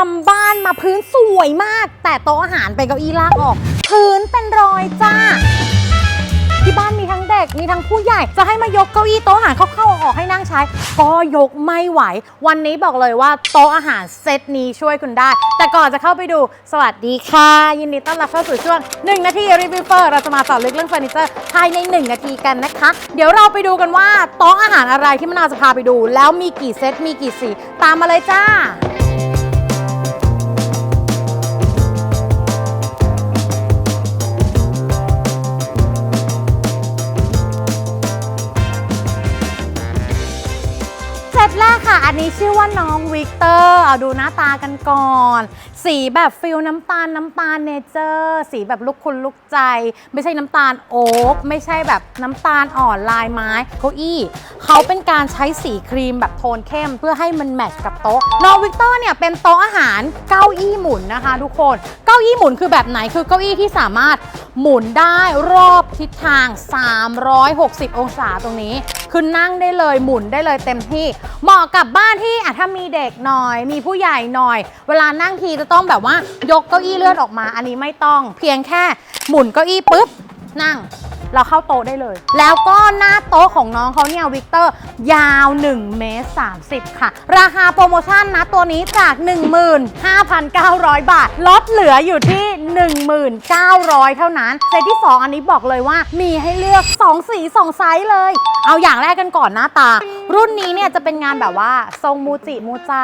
ทำบ้านมาพื้นสวยมาก แต่โต๊ะอาหารเป็นเก้าอี้ลากออก พื้นเป็นรอยจ้า ที่บ้านมีทั้งเด็กมีทั้งผู้ใหญ่ จะให้มายกเก้าอี้โต๊ะอาหารเข้าๆออกให้นั่งใช้ ก็ยกไม่ไหว วันนี้บอกเลยว่าโต๊ะอาหารเซตนี้ช่วยคุณได้ แต่ก่อนจะเข้าไปดู สวัสดีค่ะ ยินดีต้อนรับเข้าสู่ช่วง 1 นาทีรีวิวเฟอร์เราจะมาต่อลึกเรื่องเฟอร์นิเจอร์ภายใน 1 นาทีกันนะคะ เดี๋ยวเราไปดูกันว่าโต๊ะอาหารอะไรที่มะนาวจะพาไปดู แล้วมีกี่เซตมีกี่สีตามมาเลยจ้า อันนี้ชื่อว่าน้องวิกเตอร์เอาดูหน้าตากันก่อน สีแบบฟิลน้ำตาลน้ำตาลเนเจอร์ สีแบบลุกคุณลุกใจ ไม่ใช่น้ำตาลโอ๊กไม่ใช่แบบน้ำตาลอ่อนลายไม้เก้าอี้ เขาเป็นการใช้สีครีมแบบโทนเข้ม เพื่อให้มันแมทช์กับโต๊ะน้องวิกเตอร์เนี่ยเป็นโต๊ะอาหารเก้าอี้หมุนนะคะ ทุกคนเก้าอี้หมุนคือแบบไหนคือเก้าอี้ที่สามารถหมุนได้รอบทิศทาง 360 องศาตรงนี้ คือนั่งได้เลยหมุนได้เลยเต็มที่ เหมาะกับบ้านที่อะถ้ามีเด็กหน่อย มีผู้ใหญ่หน่อย เวลานั่งทีจะต้องแบบว่ายกเก้าอี้เลื่อนออกมา อันนี้ไม่ต้อง เพียงแค่หมุนเก้าอี้ปุ๊บนั่งเราเข้าโต๊ะได้เลย แล้วก็หน้าโต๊ะของน้องเขาเนี่ยวิกเตอร์ยาว1เมตร30 ค่ะ ราคาโปรโมชั่นนะตัวนี้จาก 15,900 บาท ลดเหลืออยู่ที่ 1,900 เท่านั้น เซตที่ 2 อันนี้บอกเลยว่ามีให้เลือก 2 สี 2 ไซส์เลย เอาอย่างแรกกันก่อนหน้าตา รุ่นนี้เนี่ยจะเป็นงานแบบว่าทรงมูจิมูใจ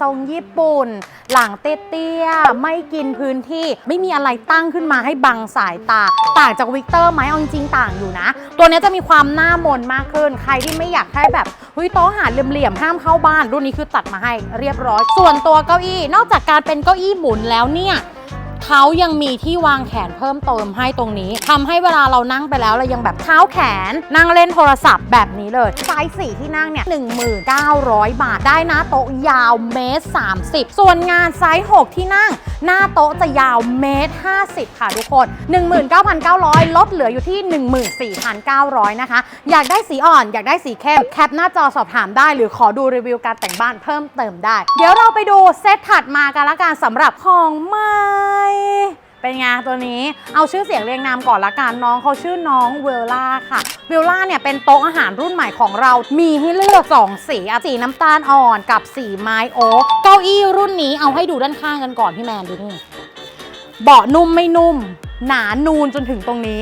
ทรงญี่ปุ่น หลังเตี้ยๆไม่กินพื้นที่ ไม่มีอะไรตั้งขึ้นมาให้บังสายตา ต่างจากวิกเตอร์ไหมเอาจริงๆต่างอยู่นะ ตัวนี้จะมีความหน้ามนมากขึ้น ใครที่ไม่อยากให้แบบเฮ้ยโต๊ะอหาเหลี่ยมๆห้ามเข้าบ้าน รุ่นนี้คือตัดมาให้เรียบร้อย ส่วนตัวเก้าอี้ นอกจากการเป็นเก้าอี้หมุนแล้วเนี่ย เขายังมีที่วางแขนเพิ่มเติมให้ตรงนี้ทำให้เวลาเรานั่งไปแล้วเรายังแบบเท้าแขน นั่งเล่นโทรศัพท์แบบนี้เลยไซส์สี่ที่นั่งเนี่ยหนึ่งบาทได้นะโต๊ะยาวเมตรสามส่วนงานไซส์6ที่นั่งหน้าโต๊ะจะยาวเมตร50ค่ะทุกคน 19,900 ลดเหลืออยู่ที่ 14,900 นะคะ อยากได้สีอ่อน อยากได้สีเข้ม แคปหน้าจอสอบถามได้ หรือขอดูรีวิวการแต่งบ้านเพิ่มเติมได้ เดี๋ยวเราไปดูเซตถัดมากันละกันสำหรับของใหม่เป็นไงตัวนี้เอาชื่อเสียงเรียงนามก่อนละกันน้องเขาชื่อน้องเวลล่าค่ะ วิลล่าเนี่ยเป็นโต๊ะอาหารรุ่นใหม่ของเรา มีให้เลือก 2 สีอะสีน้ำตาลอ่อนกับสีไม้โอ๊กเก้าอี้รุ่นนี้เอาให้ดูด้านข้างกันก่อนพี่แมนดูนี่เบาะนุ่มไม่นุ่ม หนานูนจนถึงตรงนี้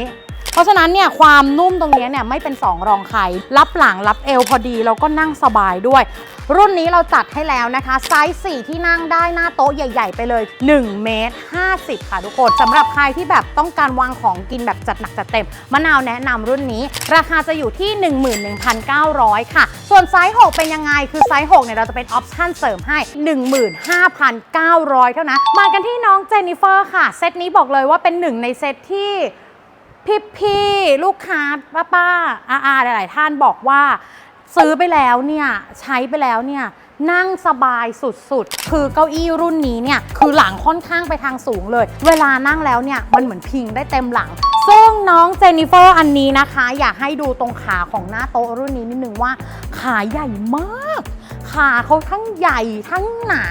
เพราะฉะนั้นเนี่ยความนุ่มตรงนี้เนี่ยไม่เป็นสองรองใครรับหลังรับเอวพอดีแล้วก็นั่งสบายด้วย รุ่นนี้เราจัดให้แล้วนะคะ ไซส์4ที่นั่งได้หน้าโต๊ะใหญ่ ๆ ไปเลย1เมตร50 ค่ะทุกคนสำหรับใครที่แบบต้องการวางของกินแบบจัดหนักจัดเต็มมะนาวแนะนำรุ่นนี้ ราคาจะอยู่ที่ 11,900 ค่ะ ส่วนไซส์6เป็นยังไง คือไซส์6เนี่ยเราจะเป็นออปชั่นเสริมให้ 15,900 เท่านั้นมากันที่น้องเจนนิเฟอร์ค่ะ เซตนี้บอกเลยว่าเป็นหนึ่งในเซตที่ พี่พี่ลูกค้าป้าป้าอาอาหลาย ๆ ท่านบอกว่า ซื้อไปแล้วเนี่ยใช้ไปแล้วเนี่ยนั่งสบายสุดๆ คือเก้าอี้รุ่นนี้เนี่ยคือหลังค่อนข้างไปทางสูงเลย เวลานั่งแล้วเนี่ยมันเหมือนพิงได้เต็มหลัง ซึ่งน้องเจนนิเฟอร์อันนี้นะคะ อยากให้ดูตรงขาของหน้าโต๊ะรุ่นนี้นิดนึงว่าขาใหญ่มาก ขาเขาทั้งใหญ่ทั้งหนา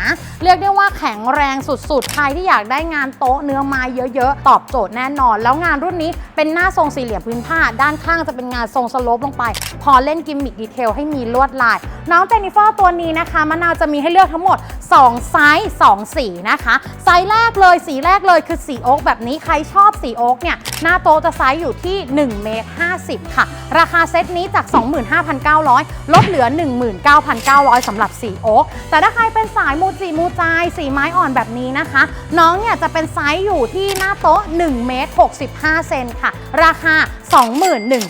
เรียกได้ว่าแข็งแรงสุดๆ ใครที่อยากได้งานโต๊ะเนื้อไม้เยอะๆ ตอบโจทย์แน่นอน แล้วงานรุ่นนี้เป็นหน้าทรงสี่เหลี่ยมพื้นผ้า ด้านข้างจะเป็นงานทรงสโลปลงไป พอเล่นกิมมิคดีเทลให้มีลวดลาย น้องเจนนิเฟอร์ตัวนี้นะคะมะนาวจะมีให้เลือกทั้งหมด 2 ไซส์ 2 สีนะคะ ไซส์แรกเลยสีแรกเลยคือสีโอ๊กแบบนี้ใครชอบสีโอ๊กเนี่ยหน้าโต๊ะจะไซส์อยู่ที่1เมตร50ค่ะ ราคาเซตนี้จาก 25,900 ลดเหลือ 19,900สำหรับสีโอ๊กแต่ถ้าใครเป็นสายมูจิมูจายสีไม้อ่อนแบบนี้นะคะ น้องเนี่ยจะเป็นไซส์อยู่ที่หน้าโต๊ะ1เมตร65 เซนค่ะ ราคา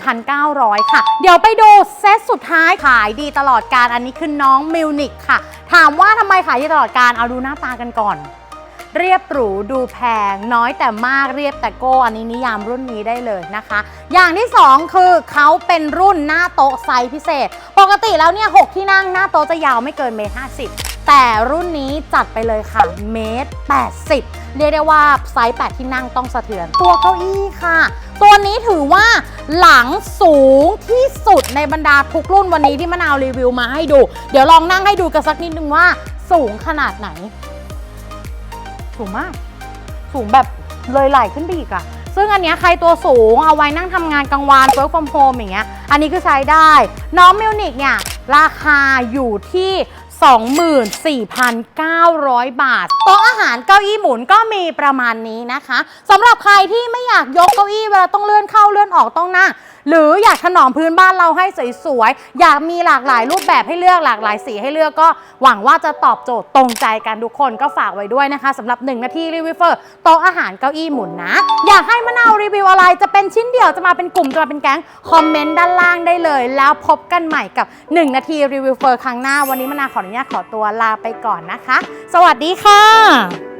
21,900 ค่ะ เดี๋ยวไปดูเซตสุดท้ายขายดีตลอดการอันนี้คือน้องมิวนิกค่ะ ถามว่าทำไมขายดีตลอดการเอาดูหน้าตากันก่อน เรียบหรูดูแพง น้อยแต่มากเรียบแต่โก้อันนี้นิยามรุ่นนี้ได้เลยนะคะ อย่างที่ 2 คือเขาเป็นรุ่นหน้าโต๊ะไซส์พิเศษ ปกติแล้วเนี่ยหกที่นั่งหน้าโต๊ะจะยาวไม่เกินเมตรห้าสิบแต่รุ่นนี้จัดไปเลยค่ะเมตร80 เรียกได้ว่าไซส์ 8 ที่นั่งต้องสะเทือน ตัวเก้าอี้ค่ะ ตัวนี้ถือว่าหลังสูงที่สุดในบรรดาทุกรุ่นวันนี้ที่มะนาวรีวิวมาให้ดู เดี๋ยวลองนั่งให้ดูกันสักนิดนึงว่าสูงขนาดไหน สูงมาก สูงแบบเลยไหลขึ้นไปอีกอะซึ่งอันเนี้ยใครตัวสูงเอาไว้นั่งทำงานกลางวัน work from home อย่างเงี้ย อันนี้คือใช้ได้ น้องมิวนิกเนี่ย ราคาอยู่ที่ 24,900 บาท โต๊ะอาหารเก้าอี้หมุนก็มีประมาณนี้นะคะสำหรับใครที่ไม่อยากยกเก้าอี้เวลาต้องเลื่อนเข้าเลื่อนออกต้องนั่งหรืออยากถนอมพื้นบ้านเราให้สวยๆ อยากมีหลากหลายรูปแบบให้เลือกหลากหลายสีให้เลือกก็หวังว่าจะตอบโจทย์ตรงใจกันทุกคนก็ฝากไว้ด้วยนะคะสำหรับ 1 นาทีรีวิวเฟอร์โต๊ะอาหารเก้าอี้หมุนนะ อยากให้มะนาวรีวิวอะไรจะเป็นชิ้นเดียวจะมาเป็นกลุ่มจะมาเป็นแก๊งคอมเมนต์ด้านล่างได้เลย แล้วพบกันใหม่กับ 1 นาทีรีวิวเฟอร์ครั้งหน้าวันนี้มะนาวขออนุญาตขอตัวลาไปก่อนนะคะ สวัสดีค่ะ